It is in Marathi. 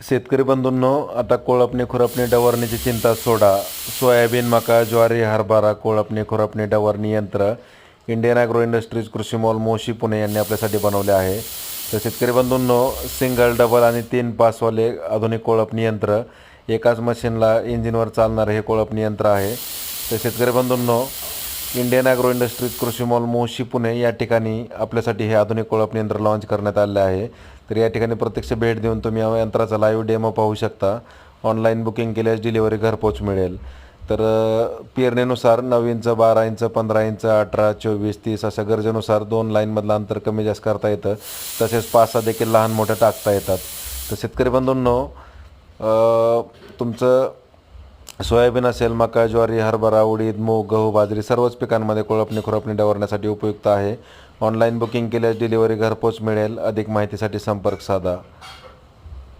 शेतकरी बंधूंनो आता कोळपणे खुरपणे डवरणीची चिंता सोडा. सोयाबीन मका ज्वारी हरभरा कोळपणे खुरपणे डवरणी यंत्र Indian Agro Industries Krushi Mall Moshi Pune यांनी आपल्यासाठी बनवले आहे. तर शेतकरी बंधूंनो सिंगल डबल आणि तीन पासवाले आधुनिक कोळपणी यंत्र एकाच मशीनला इंजिनवर चालणारे हे कोळपणी यंत्र आहे. तर शेतकरी बंधूंनो Indian Agro Industries Krushi Mall Moshi Pune या ठिकाणी आपल्यासाठी हे आधुनिक कोळपणी यंत्र लॉन्च करण्यात आले आहे. तर या ठिकाणी प्रत्यक्ष भेट देऊन तुम्ही या यंत्राचा लाईव्ह डेमो पाहू शकता. ऑनलाईन बुकिंग केल्यास डिलिव्हरी घरपोच मिळेल. तर पेरणीनुसार नऊ इंच बारा इंच पंधरा इंच अठरा चोवीस तीस अशा गरजेनुसार दोन लाईनमधलं अंतर कमी जास्त करता येतं. तसेच पाच सहा देखील लहान मोठं टाकता येतात. तर शेतकरी बंधूंनो तुमचं सोयाबीन असेल मका ज्वारी हरभरा उडीद मूग गहू बाजरी सर्वच पिकांमध्ये कोळपणी खुरपणी डवरण्यासाठी उपयुक्त आहे. ऑनलाईन बुकिंग केल्यास डिलिव्हरी घरपोच मिळेल. अधिक माहितीसाठी संपर्क साधा.